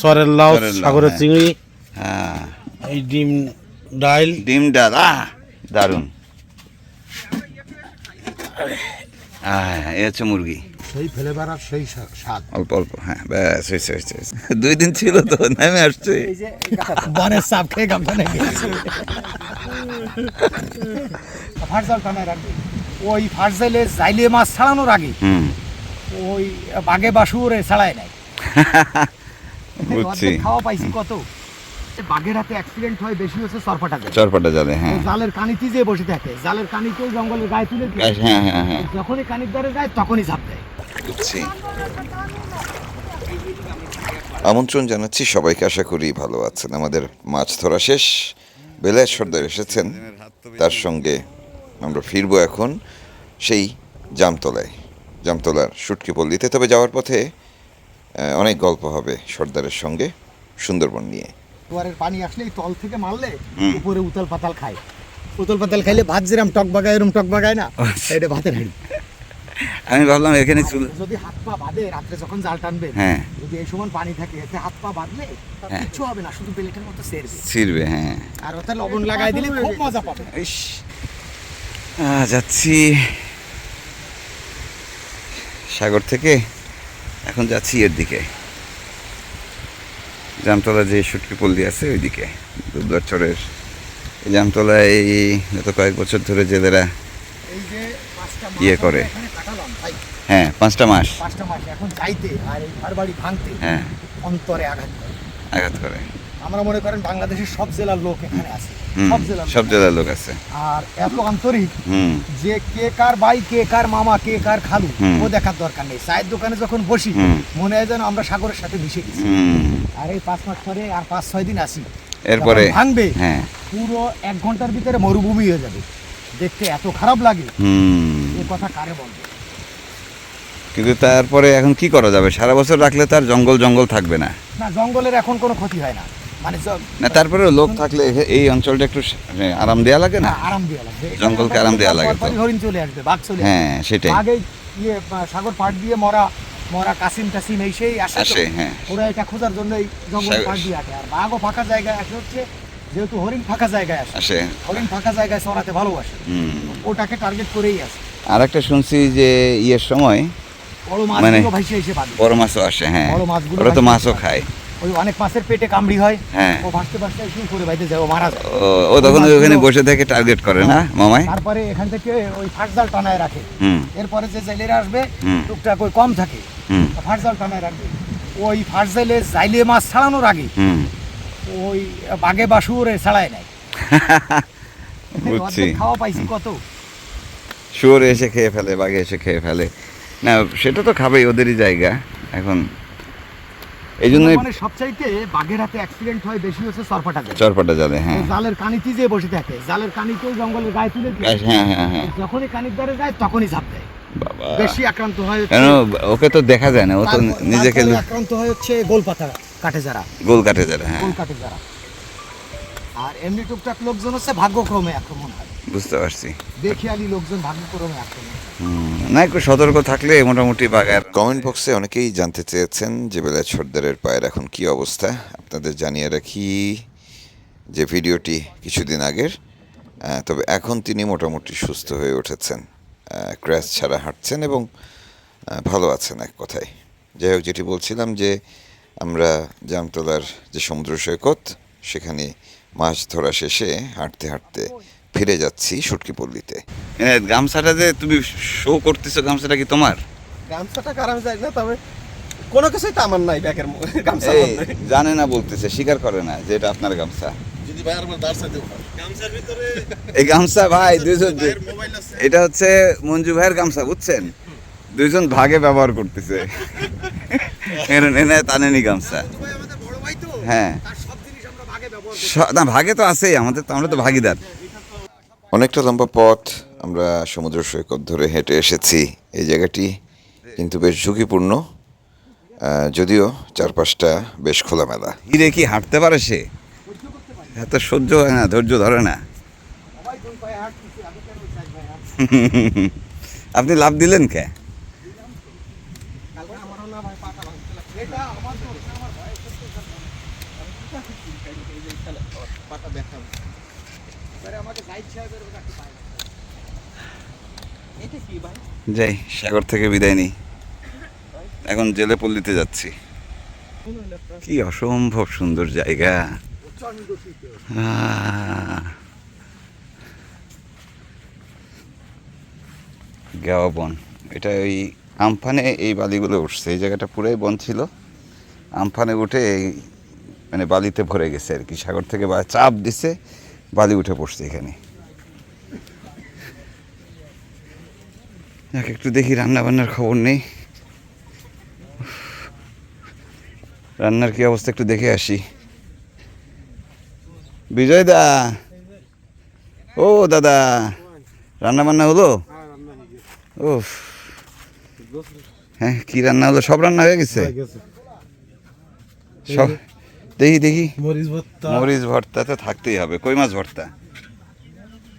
সরের লাউ সাগরের হ্যাঁ। চিংড়ি হ্যাঁ। এই ডিম ডাইল। ডিম ডাল আহ দারুণ। হ্যাঁ এ হচ্ছে মুরগি। সেই ফেলে বেড়ার সেই স্বাদ। অল্প অল্প হ্যাঁ ব্যাস হয়েছে হয়েছে। দুই দিন ছিল তো নেমে আসছে। বনের সাপ খেয়ে গামছানে গেছে ফার্জাল টানায় রাখবে। ওই ফার্জালে জাইলে মাছ ছাড়ানোর আগে ওই বাগে বাসুরে ছাড়ায় নাই। বুঝছি। খাওয়া পাইছি কত? বাঘের হাতে অ্যাক্সিডেন্ট হয় বেশি হচ্ছে সরপাটা যায় চরপাটা জালে হ্যাঁ। জালের কানিতে যে বসে থাকে। জালের কানিতে জঙ্গলের গায়ে তুলে হ্যাঁ হ্যাঁ হ্যাঁ। যখনই কানির দ্বারে যায় তখনই ঝাঁপ দেয়। বুঝছি। আমন্ত্রণ জানাচ্ছি সবাইকে আশা করি ভালো আছেন। আমাদের মাছ ধরা শেষ। বেলায় সর্দার এসেছেন। তার সঙ্গে আমরা ফিরবো এখন সেই জামতলায়। জামতলার সুটকি পল্লীতে তবে যাওয়ার পথে অনেক গল্প হবে সর্দারের সঙ্গে সুন্দরবন নিয়ে। দুয়ারের পানি আসলে এই তল থেকে মারলে উপরে উতল পাতাল খায়। উতল পাতাল খাইলে ভাত যেরম টক বাগায় এরম টক বাগায় না? আচ্ছা। এটা ভাতের হাড়ি। আমি ভাবলাম এখানে চুল যদি হাত পা বাঁধে রাত্রে যখন জাল টানবে হ্যাঁ। যদি এই সময় পানি থাকে এতে হাত পা বাঁধলে হ্যাঁ। হবে না শুধু প্লেটের মতো সেরবে ছিড়বে হ্যাঁ। আর ওতে লবণ লাগাই দিলে খুব মজা পাবে। যাচ্ছি। সাগর থেকে এখন যাচ্ছি এর দিকে। জামতলা যে সুটকি পল্লী আছে ওইদিকে দুবদার চরের। এই জামতলায় গত কয়েক বছর ধরে জেলেরা এই যে ইয়ে করে। হ্যাঁ পাঁচটা মাস। পাঁচটা মাস এখন যাইতে আর এই ঘর বাড়ি ভাঙতে হ্যাঁ। অন্তরে আঘাত করে। আঘাত করে। আমরা মনে করেন বাংলাদেশের সব জেলার লোক এখানে আছে। সব জেলার লোক। আছে। আর এত আন্তরিক যে কে কার ভাই কে কার মামা কে কার খালু ও দেখার দরকার নেই। চায়ের দোকানে যখন বসি মনে হয় যেন আমরা সাগরের সাথে মিশে গেছি। আর এই পাঁচ মাস পরে আর পাঁচ ছয় দিন আসি এরপরে? ভাঙবে হ্যাঁ। পুরো এক ঘণ্টার ভিতরে মরুভূমি হয়ে যাবে। দেখতে এত খারাপ লাগে। হুম। এ কথা কারে বলবে কিন্তু তারপরে এখন কি করা যাবে? সারা বছর রাখলে তার জঙ্গল জঙ্গল থাকবে না। না জঙ্গলের এখন কোনো ক্ষতি হয় না। মানে না তারপরে লোক থাকলে এই অঞ্চলটা একটু মানে আরাম দেয়া লাগে না? আরাম লাগবে জঙ্গলকে আরাম দেয়া লাগে তো। হরিণ চলে আসবে বাঘ চলে হ্যাঁ সেটাই। আগে ইয়ে সাগর পাড় দিয়ে মরা মরা কাসিম টাসিম এই সেই আসে হ্যাঁ। ওরা এটা খোঁজার জন্য এই জঙ্গল পাড় দিয়ে আসে। আর বাঘও ফাঁকা জায়গায় আসে হচ্ছে যেহেতু হরিণ ফাঁকা জায়গায় আসে। হরিণ ফাঁকা জায়গায় চড়াতে ভালোবাসে। ওটাকে টার্গেট করেই আসে। আর একটা শুনছি যে ইয়ের সময় বড় মানে ভাইসে এসে বড় মাছও আসে হ্যাঁ। বড় মাছগুলো ওরা তো মাছও খায়। ওই অনেক মাছের পেটে কামড়ি হয় হ্যাঁ। ও ভাসতে ভাসতে এসে করে বাইতে যায় ও মারা যায়। ও তখন ওখানে বসে থেকে টার্গেট করে না মামাই? তারপরে এখান থেকে ওই ফাটজাল টানায় রাখে। হুম। এরপরে যে জেলেরা আসবে টুকটাক ওই কম থাকে। হুম। ফাটজাল টানায় রাখবে। ওই ফাটজালে জাইলে মাছ ছাড়ানোর আগে হুম। ওই বাগে বাসুরে ছাড়ায় নাই বুঝছি। খাওয়া পাইছি কত? শুয়োর এসে খেয়ে ফেলে বাঘে এসে খেয়ে ফেলে। না সেটা তো খাবেই ওদেরই জায়গা। এখন এই জন্যই মানে সবচাইতে বাঘের হাতে অ্যাক্সিডেন্ট হয় বেশি হচ্ছে চরপাটা জালে হ্যাঁ। জালের কানিতে যে বসে থাকে। জালের কানিতে জঙ্গলের গায়ে তুলে হ্যাঁ হ্যাঁ হ্যাঁ। যখনই কানির দ্বারে যায় তখনই ঝাঁপ দেয়। বাবা। বেশি আক্রান্ত হয় কেন? ওকে তো দেখা যায় না ও তো নিজেকে আক্রান্ত হয় হচ্ছে গোলপাতা কাটে যারা গোল কাটে যারা হ্যাঁ। গোল কাটে যারা আর এমনি টুকটাক লোকজন হচ্ছে ভাগ্যক্রমে আক্রমণ হয়। বুঝতে পারছি। বেখিয়ালি লোকজন ভাগ্যক্রমে আক্রমণ হুম, না, একটু সতর্ক থাকলে মোটামুটি বাগার কমেন্ট বক্সে অনেকেই জানতে চেয়েছেন যে বেলা সর্দারের পায়ের এখন কি অবস্থা। আপনাদের জানিয়ে রাখি যে ভিডিওটি কিছুদিন আগের তবে এখন তিনি মোটামুটি সুস্থ হয়ে উঠেছেন। ক্র্যাশ ছাড়া হাঁটছেন এবং ভালো আছেন এক কথায়। যাই হোক, যেটি বলছিলাম যে আমরা জামতলার যে সমুদ্র সৈকত, সেখানে মাছ ধরা শেষে হাঁটতে হাঁটতে ফিরে যাচ্ছি সুটকি পল্লীতে গামছাটা যে তুমি শো করতেছো গামছাটা কি তোমার? গামছাটা কার আমি জানি না তবে কোনো কিছুই তো আমার নাই ব্যাগের মধ্যে জানে না বলতেছে স্বীকার করে না যে এটা আপনার গামছা। এই গামছা ভাই দুইজন ভাইয়ের এটা হচ্ছে মঞ্জু ভাইয়ের গামছা বুঝছেন? দুইজন ভাগে ব্যবহার করতেছে। এনে গামছা। ভাই আমাদের বড় ভাই তো। হ্যাঁ। তার সব জিনিস আমরা ভাগে ব্যবহার করি স- না ভাগে তো আছেই আমাদের তো আমরা তো ভাগিদার। অনেকটা লম্বা পথ আমরা সমুদ্র সৈকত ধরে হেঁটে এসেছি এই জায়গাটি কিন্তু বেশ ঝুঁকিপূর্ণ যদিও চারপাশটা বেশ খোলামেলা। হিরে কি হাঁটতে পারে সে? এত সহ্য হয় না ধৈর্য ধরে না? আপনি লাভ দিলেন কে কালকে আমারও না ভাই পাটা ভাঙছিল এটা আমার তো আমার ভাই পাটা ব্যথা এবারে আমাকে জাহিদ সাহেবের কাছে পায় না। এটা কি ভাই যাই, সাগর থেকে বিদায় নিই। এখন জেলে পল্লীতে যাচ্ছি। কি অসম্ভব সুন্দর জায়গা। গাওয়া বন। এটা ওই আমফানে এই বালিগুলো উঠছে। এই জায়গাটা পুরাই বন ছিল। আমফানে উঠে এই মানে বালিতে ভরে গেছে আর কি। সাগর থেকে বা চাপ দিছে, বালি উঠে পড়ছে এখানে। যাক একটু দেখি রান্না বান্নার খবর নেই। রান্নার কি অবস্থা একটু দেখে আসি। বিজয় দা ও দাদা রান্না বান্না হলো? ও হ্যাঁ কি রান্না হলো? সব রান্না হয়ে গেছে। সব দেখি দেখি। মরিচ ভর্তা। মরিচ ভর্তা তো থাকতেই হবে। কই মাছ ভর্তা?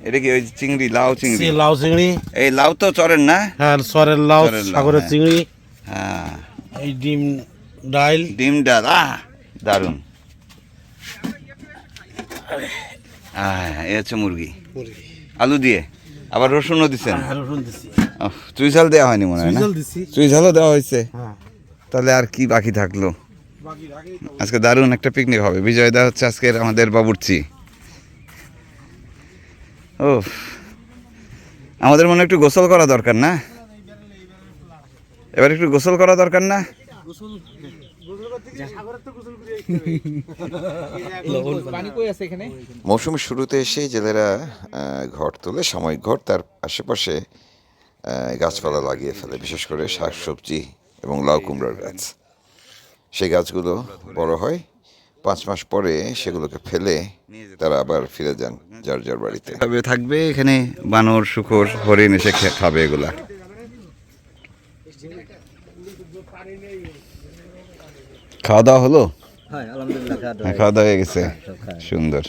এটা কি ওই চিংড়ি লাউ চিংড়ি? লাউ চিংড়ি। এই লাউ তো চরেন না? হ্যাঁ সরের লাউ সরের সাগরের হ্যাঁ। চিংড়ি। হ্যাঁ। এই ডিম ডাইল ডিম ডাল আহ দারুণ এ হচ্ছে মুরগি। আলু দিয়ে? আবার রসুনও দিচ্ছেন দিছি। চুই ঝাল দেওয়া হয়নি মনে হয় না? চুই ঝালও দেওয়া হয়েছে? হ্যাঁ। তাহলে আর কি বাকি থাকল? আজকে দারুণ একটা পিকনিক হবে। বিজয় দা হচ্ছে আজকের আমাদের বাবুর্চি। ও আমাদের মনে একটু গোসল করা দরকার না? এবার একটু গোসল করা দরকার না? পানি কই আছে এখানে? মৌসুমের শুরুতে এসে জেলেরা ঘর তোলে সাময়িক ঘর তার আশেপাশে গাছপালা লাগিয়ে ফেলে বিশেষ করে শাকসবজি এবং লাউ কুমড়ার গাছ। সেই গাছগুলো বড় হয় পাঁচ মাস পরে সেগুলোকে ফেলে তারা আবার ফিরে যান যার যার বাড়িতে। তবে থাকবে এখানে বানর শুকর হরিণ এসে খাবে এগুলা। খাওয়া দাওয়া হলো? হ্যাঁ আলহামদুলিল্লাহ হ্যাঁ খাওয়া দাওয়া হয়ে গেছে। সুন্দর।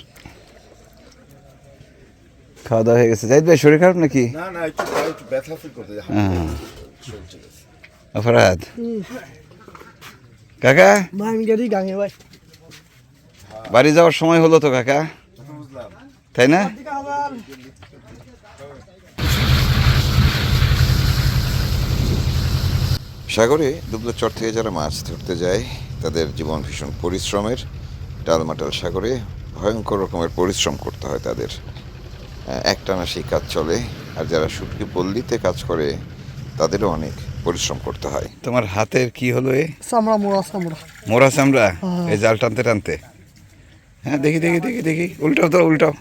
খাওয়া দাওয়া হয়ে গেছে। জাহিদ ভাই শরীর খারাপ নাকি? না না একটু একটু ব্যথা ফিল করতে হ্যাঁ। অপরাধ। কাকা? গাঙে ভাই। বাড়ি যাওয়ার সময় হলো তো কাকা। তাই না? সাগরে দুবলো চর থেকে যারা মাছ ধরতে যায় তাদের জীবন ভীষণ পরিশ্রমের। ডালমাটাল সাগরে ভয়ঙ্কর রকমের পরিশ্রম করতে হয় তাদের। একটানা সেই কাজ চলে আর যারা শুটকি পল্লীতে কাজ করে তাদেরও অনেক পরিশ্রম করতে হয়। তোমার হাতের কি হলো এ? চামড়া মোড়া সামরা মোরা চামড়া? এই জাল টানতে টানতে? হ্যাঁ দেখি দেখি দেখি দেখি। উল্টাও তো উল্টাও।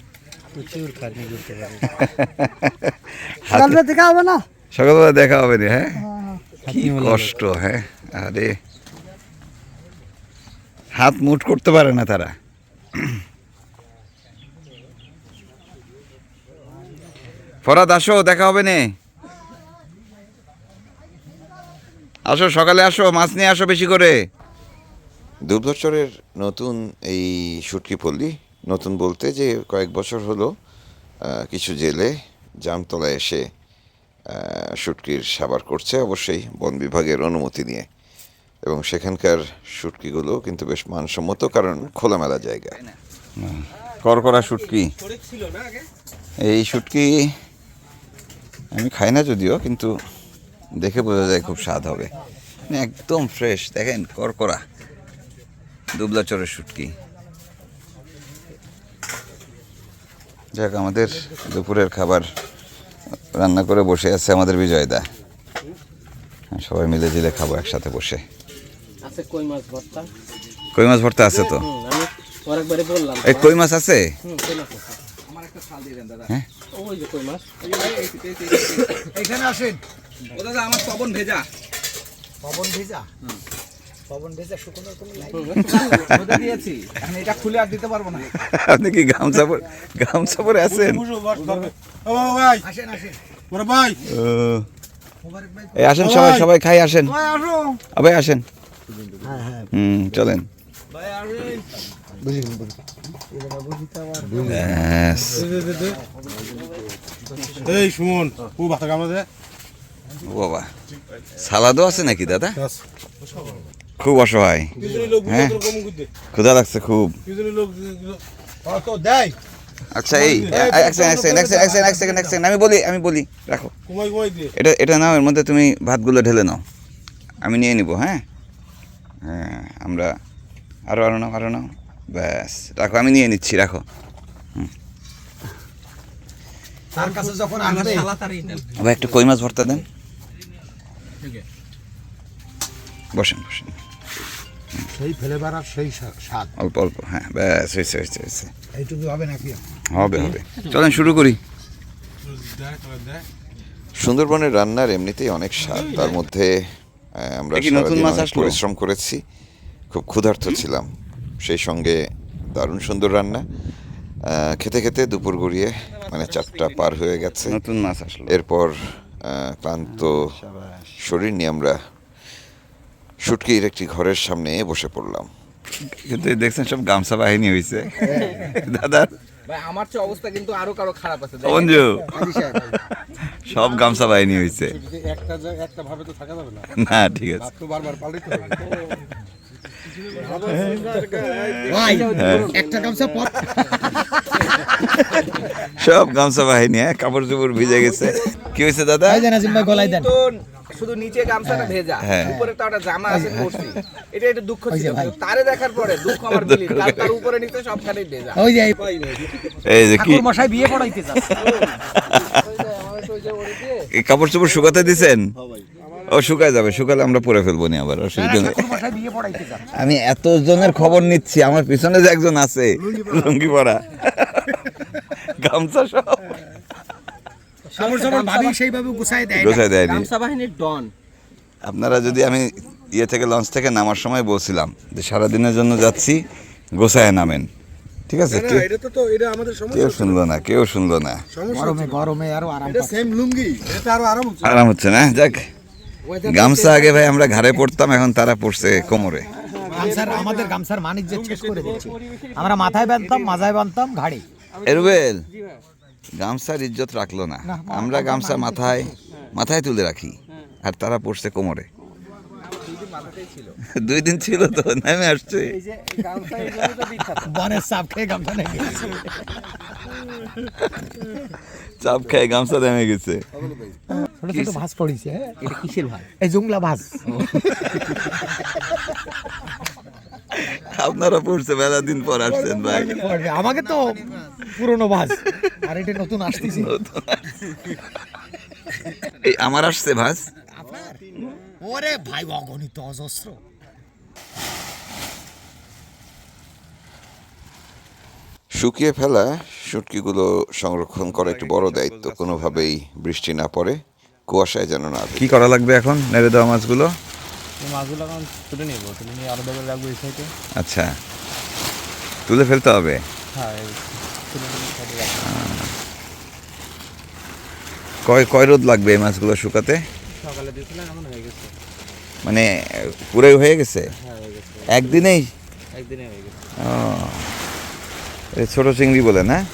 হাতে- দেখা হবে না? সকালবেলা দেখা হবে না হ্যাঁ? কি কষ্ট হ্যাঁ? আরে। হাত মুট করতে পারে না তারা। ফরাদ আসো দেখা হবে নে? আসো সকালে আসো মাছ নিয়ে আসো বেশি করে। দুবলচরের নতুন এই শুটকি পল্লী নতুন বলতে যে কয়েক বছর হলো কিছু জেলে জামতলায় এসে শুটকির সাবার করছে অবশ্যই বন বিভাগের অনুমতি নিয়ে। এবং সেখানকার শুটকিগুলো কিন্তু বেশ মানসম্মত কারণ খোলামেলা জায়গা। করকরা শুটকি। শরীর ছিল না আগে? এই শুটকি আমি খাই না যদিও কিন্তু দেখে বোঝা যায় খুব স্বাদ হবে। মানে একদম ফ্রেশ দেখেন করকরা। দুবলা চরের শুটকি যাক আমাদের দুপুরের খাবার রান্না করে বসে আছে আমাদের বিজয়দা সবাই মিলে জিলে খাব একসাথে বসে আছে কই মাছ ভর্তা কই মাছ ভর্তা আছে তো বললাম এই কই মাছ আছে হুম কই মাছ আছে হ্যাঁ ওই যে কই মাছ এখানে আসেন ও দাদা আমার পবন ভেজা পবন ভেজা আপনি কি গামছা পরে গামছা পরে আছেন? আসেন আসেন। বড় ভাই। ও, মোবারক ভাই। এই আসেন সবাই সবাই খাই আসেন। ভাই আসেন। হ্যাঁ হ্যাঁ। হুম চলেন। এই সুমন ও ভাত দে। বাবা। সালাদও আছে নাকি দাদা? খুব অসহায়। হ্যাঁ। ক্ষুধা লাগছে খুব। আচ্ছা এই এক সেকেন্ড এক সেকেন্ড এক সেকেন্ড এক সেকেন্ড এক সেকেন্ড আমি বলি আমি বলি রাখো। এটা এটা নাও এর মধ্যে তুমি ভাতগুলো ঢেলে নাও। আমি নিয়ে নিব হ্যাঁ? হ্যাঁ আমরা আরও আরও নাও আরও নাও। ব্যাস রাখো আমি নিয়ে নিচ্ছি রাখো। তার কাছে যখন আসবে আবার একটু কই মাছ ভর্তা দেন। বসেন বসেন। সেই ফেলে বেড়ার সেই স্বাদ। অল্প অল্প হ্যাঁ ব্যাস হয়েছে হয়েছে হয়েছে। এইটুকু হবে নাকি? হবে হবে। চলেন শুরু করি। সুন্দরবনের রান্নার এমনিতেই অনেক স্বাদ। তার মধ্যে আমরা নতুন সারাদিন মাছ পরিশ্রম করেছি। খুব ক্ষুধার্ত ছিলাম। সেই সঙ্গে দারুণ সুন্দর রান্না। খেতে খেতে দুপুর গড়িয়ে মানে চারটা পার হয়ে গেছে। নতুন মাছ আসলো। এরপর ক্লান্ত শরীর নিয়ে আমরা শুটকির একটি ঘরের সামনে বসে পড়লাম। কিন্তু দেখছেন সব গামছা বাহিনী হয়েছে দাদা? ভাই আমার চেয়ে অবস্থা কিন্তু আরও কারও খারাপ আছে। অঞ্জু। সব গামছা বাহিনী হয়েছে একটা একটা ভাবে তো থাকা যাবে না। না ঠিক আছে। তো বারবার পাল্টাইতে হবে। ভাই একটা গামছা পর। সব গামছা বাহিনী হ্যাঁ কাপড় চোপড় ভিজে গেছে। কি হয়েছে দাদা? এই দেন ভাই গলাই দেন। শুধু নিচে গামছাটা ভেজা। হ্যাঁ। উপরে তো একটা জামা আছে পরছি। এটা একটু দুঃখ ছিল। তারে দেখার পরে দুঃখ আমার বিলি তার উপরে নিচে সবখানেই ভেজা। ওই যে এই যে কি মশাই বিয়ে পড়াইতে যাচ্ছে। এই কাপড় চোপড় শুকাতে দিছেন? ও শুকায় যাবে শুকালে আমরা পরে ফেলব নি আবার অসুবিধা নেই। যাচ্ছে আমি এত জনের খবর নিচ্ছি আমার পিছনে যে একজন আছে লুঙ্গি পরা। গামছা সব। সামর সামর ভাবি সেইভাবে গুছাই দেয় না। গোছায় দেয়নি। গামছা বাহিনীর ডন। আপনারা যদি আমি ইয়ে থেকে লঞ্চ থেকে নামার সময় বলছিলাম যে সারাদিনের জন্য যাচ্ছি গোছায় নামেন। ঠিক আছে? কেউ- এটা তো তো এটা আমাদের সমস্যা। কেউ শুনলো না কেউ শুনলো না। গরমে গরমে আরও আরাম এটা পাচ্ছে। সেম লুঙ্গি এটা আরও আরাম হচ্ছে। আরাম হচ্ছে না? যাক। গামছা আগে ভাই আমরা ঘাড়ে পড়তাম এখন তারা পড়ছে কোমরে। গামছার আমাদের গামছার মানিজ্য শেষ করে দিচ্ছে। আমরা মাথায় বাঁধতাম মাথায় বাঁধতাম ঘাড়ে। এরবেল গামছার ইজ্জত রাখল না। না, আমরা গামছা মাথায় মাথায় তুলে রাখি আর তারা পড়ছে কোমরে। দুই দিন ছিল তো নেমে আসছে। বনের সাপ খেয়ে গামছা নেই চাপ খেয়ে গামছা নেমে গেছে। ছোট ছোট ভাস পড়িছে এটা কিসের ভাস এই জুংলা ভাস আপনারা পড়ছে মেলা দিন পর আসছেন ভাই। আমাকে তো পুরনো ভাস আর এটা নতুন আসতেছে। এই আমার আসছে ভাস ওরে ভাই অগণিত অজস্র। শুকিয়ে ফেলা শুটকিগুলো সংরক্ষণ করা একটু বড় দায়িত্ব কোনোভাবেই বৃষ্টি না পড়ে কুয়াশায় যেন না কি করা লাগবে এখন নেড়ে দেওয়া মাছগুলো? মাছগুলো এখন তুলে নিব তুলে নিয়ে এই সাইডে। আচ্ছা। তুলে ফেলতে হবে? হ্যাঁ কয় কয় রোদ লাগবে এই মাছগুলো শুকাতে? সকালে দিয়েছিলাম এখন হয়ে গেছে। মানে পুরাই হয়ে গেছে? হ্যাঁ হয়ে গেছে। একদিনেই? একদিনে হয়ে গেছে। ও। ছোট চিংড়ি বলে, না?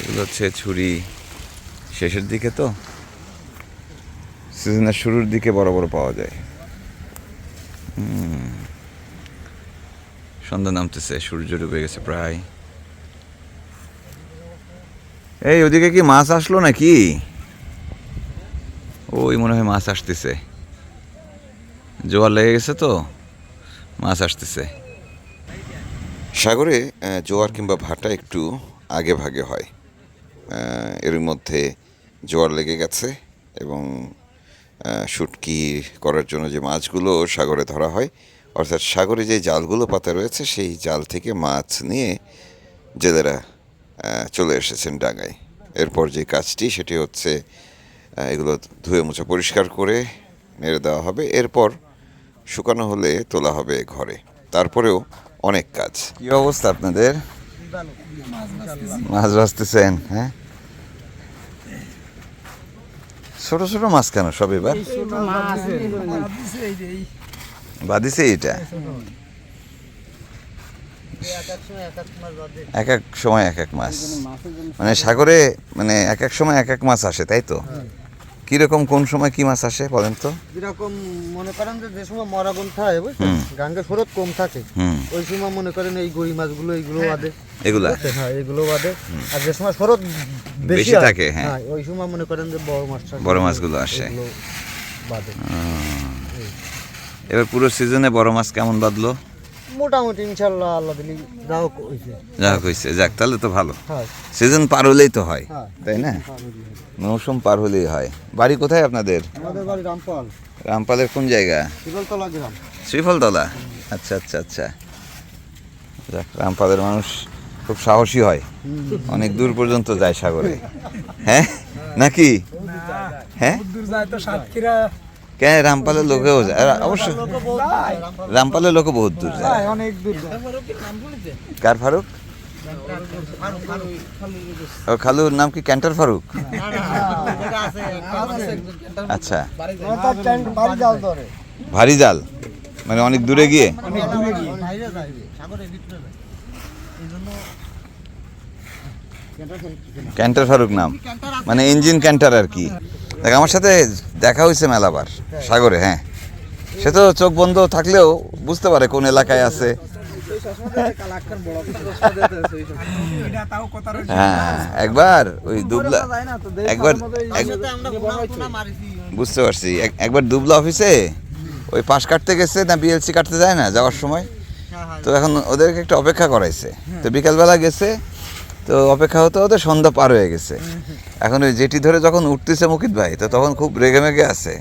এগুলো হচ্ছে ছুরি শেষের দিকে তো। সিজনের শুরুর দিকে বড় বড় পাওয়া যায়। সন্ধ্যা নামতেছে, সূর্য ডুবে গেছে প্রায়। এই, ওদিকে কি মাছ আসলো নাকি? ওই মনে হয় মাছ আসতেছে। জোয়ার লেগে গেছে তো। মাছ আসতেছে। সাগরে জোয়ার কিংবা ভাটা একটু আগে ভাগে হয়। এর মধ্যে জোয়ার লেগে গেছে এবং শুটকি করার জন্য যে মাছগুলো সাগরে ধরা হয়, অর্থাৎ সাগরে যে জালগুলো পাতা রয়েছে, সেই জাল থেকে মাছ নিয়ে জেলেরা চলে এসেছেন ডাঙায়। এরপর যে কাজটি, সেটি হচ্ছে এগুলো ধুয়ে মুছে পরিষ্কার করে নেড়ে দেওয়া হবে। এরপর শুকানো হলে তোলা হবে ঘরে। তারপরেও অনেক কাজ। কি অবস্থা আপনাদের? মাছ ভাজতেছেন হ্যাঁ? ছোট ছোট মাছ কেন সব এবার? বাদিছে এটা এক এক সময় এক এক মাছ। মানে সাগরে মানে এক এক সময় এক এক মাছ আসে, তাই তো? কীরকম কোন সময় কি মাছ আসে বলেন তো? যেরকম মনে করেন যে যে সময় মরাগুন থাকে বুঝছেন। গাঙ্গে স্রোত কম থাকে। ওই সময় মনে করেন এই গড়ি মাছগুলো এইগুলো বাদে। এগুলা? হ্যাঁ এগুলো বাদে। আর যে সময় স্রোত বেশি থাকে, হ্যাঁ। ওই সময় মনে করেন যে বড় মাছ বড় মাছগুলো আসে। বাদে। এবার পুরো সিজনে বড় মাছ কেমন বাদলো? মোটামুটি ইনশাল্লাহ আল্লাহ দিলি যাও যাক তাহলে তো ভালো। হ্যাঁ। সিজন পার হলেই তো হয় হ্যাঁ। তাই না? মৌসুম পার হলেই হয়। বাড়ি কোথায় আপনাদের? আমাদের বাড়ি রামপাল। রামপালের কোন জায়গা? শিবলতলা গ্রাম। শ্রীফলতলা? আচ্ছা আচ্ছা আচ্ছা। যাক রামপালের মানুষ খুব সাহসী হয়। অনেক দূর পর্যন্ত যায় সাগরে। হ্যাঁ? নাকি? হ্যাঁ? কেন রামপালের লোকেও যায়? অবশ্য রামপালের লোকও বহুত দূর যায়। অনেক দূর কার ফারুক? ও খালুর নাম কি ক্যান্টার ফারুক? আচ্ছা। ভারী জাল মানে অনেক দূরে গিয়ে? ক্যান্টার ফারুক নাম। মানে ইঞ্জিন ক্যান্টার আর কি? দেখ আমার সাথে দেখা হয়েছে মেলাবার সাগরে হ্যাঁ। সে তো চোখ বন্ধ থাকলেও বুঝতে পারে কোন এলাকায় আছে। হ্যাঁ একবার ওই দুবলা একবার বুঝতে পারছি। এক- একবার দুবলা অফিসে ওই পাশ কাটতে গেছে না বিএলসি কাটতে যায় না যাওয়ার সময়? তো এখন ওদেরকে একটু অপেক্ষা করাইছে। তো বিকালবেলা গেছে তো অপেক্ষা হতে হতে সন্ধ্যা পার হয়ে গেছে। এখন ওই জেটি ধরে যখন উঠতেছে মুকিত ভাই, তো তখন খুব রেগে মেগে আছে।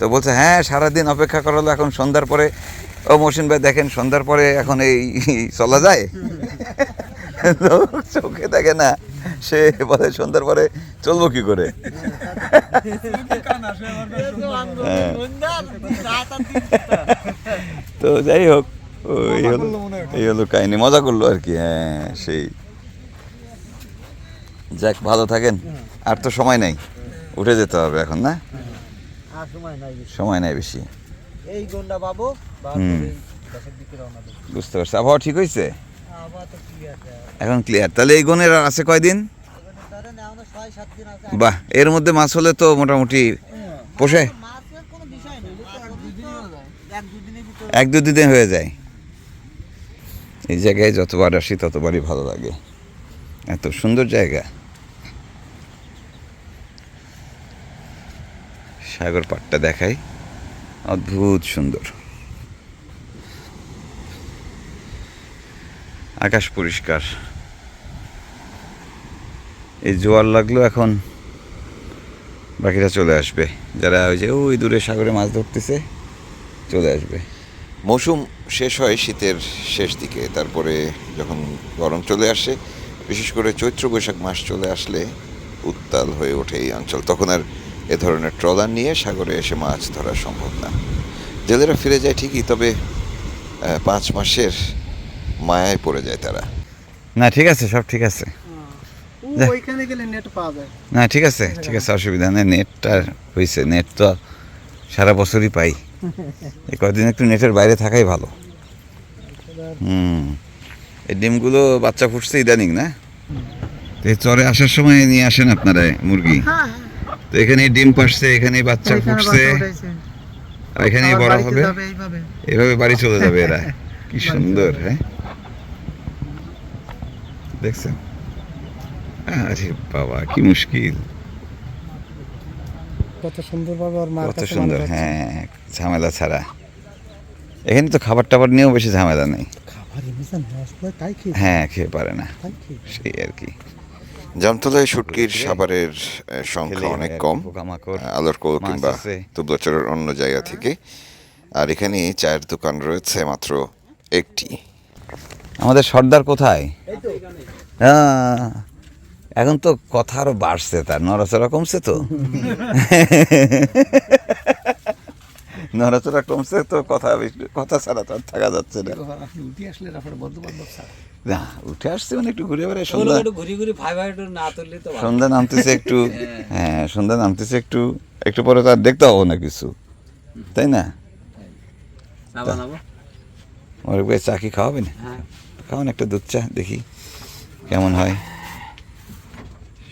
তো বলছে হ্যাঁ সারাদিন অপেক্ষা করালো, এখন সন্ধ্যার পরে ও মহসিন ভাই, দেখেন, সন্ধ্যার পরে এখন এই চলা যায়? চোখে দেখে না, সে বলে, সন্ধ্যার পরে চলবো কি করে। তো যাই হোক, ওই হলো, এই হলো কাহিনি, মজা করল আর কি হ্যাঁ সেই। যাক ভালো থাকেন। আর তো সময় নাই। উঠে যেতে হবে এখন না? আর সময় নাই বেশি। সময় নাই বেশি। এই গন্ডা পাবো বা হুম। এই দশের দিকে রওনা দেবো বুঝতে পারছি। আবহাওয়া ঠিক হয়েছে? এখন ক্লিয়ার তাহলে এই গনের আর আছে কয়দিন? এখানে ধরেন এখনও ছয় সাত দিন আছে। বাহ এর মধ্যে মাছ হলে তো মোটামুটি পোষে। মাছের কোনো বিষয় নেই এক দুদিনও এক দুদিনের ভিতরে। এক দু দিনে হয়ে যায়। এই জায়গায় যতবার আসি ততবারই ভালো লাগে। এত সুন্দর জায়গা। সাগর পাড়টা দেখাই। অদ্ভুত সুন্দর। আকাশ পরিষ্কার। এই জোয়ার লাগল এখন বাকিরা চলে আসবে। যারা ওই যে, ওই দূরে সাগরে মাছ ধরতেছে, চলে আসবে। মৌসুম শেষ হয় শীতের শেষ দিকে। তারপরে যখন গরম চলে আসে, বিশেষ করে চৈত্র বৈশাখ মাস চলে আসলে উত্তাল হয়ে ওঠে এই অঞ্চল। তখন আর এ ধরনের ট্রলার নিয়ে সাগরে এসে মাছ ধরা সম্ভব না। জেলেরা ফিরে যায় ঠিকই তবে পাঁচ মাসের মায়ায় পড়ে যায় তারা। না ঠিক আছে সব ঠিক আছে। ওইখানে গেলে নেট পাওয়া যায়। না ঠিক আছে ঠিক আছে অসুবিধা নেই নেটটা হয়েছে নেট তো সারা বছরই পাই। এই কদিন একটু নেটের বাইরে থাকাই ভালো। হুম এই ডিমগুলো বাচ্চা ফুটছে ইদানিং না? তো চরে আসার সময় নিয়ে আসেন আপনারা মুরগি। তো এখানে ডিম পাসছে এখানে বাচ্চা ফুটছে আর এখানেই বড় হবে। এভাবে বাড়ি চলে যাবে এরা। কি সুন্দর হ্যাঁ? দেখছেন? আরে বাবা কি মুশকিল। কত সুন্দর ভাবে ওর মার কত সুন্দর হ্যাঁ ঝামেলা ছাড়া। এখানে তো খাবার টাবার নিয়েও বেশি ঝামেলা নেই। খাবার এনেছেন আসলে তাই খেয়ে হ্যাঁ খেয়ে পারে না। সেই আর কি। জামতলায় শুটকির সাভারের আহ, সংখ্যা অনেক কম। মাছ কিংবা। তুবলাচরের অন্য জায়গা থেকে। আর এখানে চায়ের দোকান রয়েছে মাত্র একটি। আমাদের সর্দার কোথায়? হ্যাঁ, এখন তো কথা আরও বাড়ছে তার নড়াচড়া কমছে তো। নড়াচড়া কমছে তো কথা কথা ছাড়া তো আর থাকা যাচ্ছে না। উঠে। না আসছে মানে একটু ঘুরে বেড়ায় সন্ধ্যা ঘুরি ঘুরি ভাই ভাই না তুললে তো সন্ধ্যা নামতেছে একটু হ্যাঁ। সন্ধ্যা নামতেছে একটু একটু পরে তো আর দেখতে হব না কিছু। তাই না? না ওর চা কি খাওয়াবেন হ্যাঁ। খাওয়ান একটা দুধ চা দেখি কেমন হয়।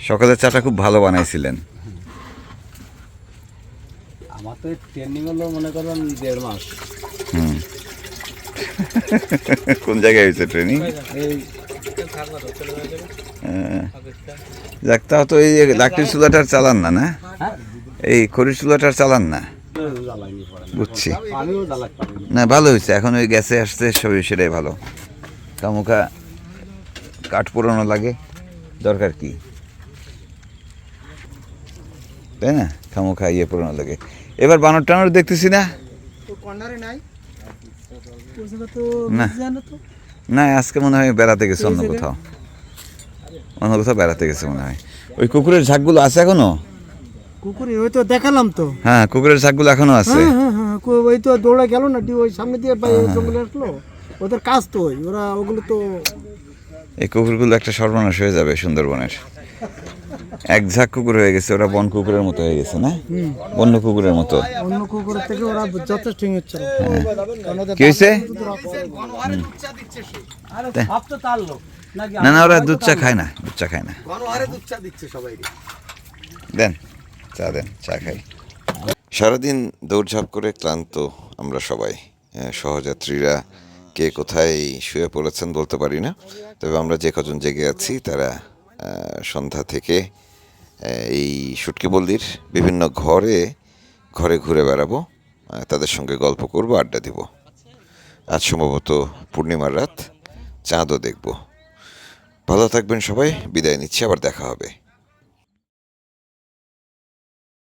সকালের চাটা খুব ভালো বানাইছিলেন। আমার তো ট্রেনিং হলো মনে করবেন দেড় মাস। হুম। কোন জায়গায় হয়েছে ট্রেনিং এই যাক তাও তো এই লাকড়ির চুলাটার চালান না না? এই খড়ির চুলাটার চালান না। বুঝছি। না ভালো হয়েছে। এখন ওই গ্যাসে আসছে সবই সেটাই ভালো। কামুখা কাঠ পুরানো লাগে। দরকার কি? তাই না? খামুখা ইয়ে পুরানো লাগে। এবার বানর টানর দেখতেছি না? নাই। না। আজকে মনে হয় বেড়াতে গেছে অন্য কোথাও। অন্য কোথাও বেড়াতে গেছে মনে হয়। ওই কুকুরের ঝাঁকগুলো আছে এখনও? কুকুরে ওই তো দেখালাম তো। হ্যাঁ কুকুরের ঝাঁকগুলো এখনও আছে। হ্যাঁ হ্যাঁ হ্যাঁ কু- ওই তো দৌড়ে গেল না ওই সামনে দিয়ে জঙ্গলে আসলো ওদের কাজ তো ওই ওরা ওগুলো তো এই কুকুরগুলো একটা সর্বনাশ হয়ে যাবে সুন্দরবনের। এক ঝাঁক কুকুর হয়ে গেছে ওরা বন কুকুরের মতো হয়ে গেছে না? বন্য কুকুরের মতো। অন্য কুকুরের থেকে ওরা যথেষ্ট হচ্ছে। কি হয়েছে? গণহারে দুধ চা দিচ্ছে সে। সব তো। তার লোক। নাকি না না ওরা দুধ চা খায় না দুধ চা খায় না। গণহারে দুধ চা দিচ্ছে সবাই দেন চা দেন চা খাই। সারাদিন দৌড়ঝাঁপ করে ক্লান্ত আমরা সবাই। সহযাত্রীরা কে কোথায় শুয়ে পড়েছেন বলতে পারি না। তবে আমরা যে কজন জেগে আছি তারা সন্ধ্যা থেকে এই সুটকি বল্লির বিভিন্ন ঘরে ঘরে ঘুরে বেড়াবো তাদের সঙ্গে গল্প করব, আড্ডা দিব। আজ সম্ভবত পূর্ণিমার রাত, চাঁদও দেখব। ভালো থাকবেন সবাই, বিদায় নিচ্ছি, আবার দেখা হবে।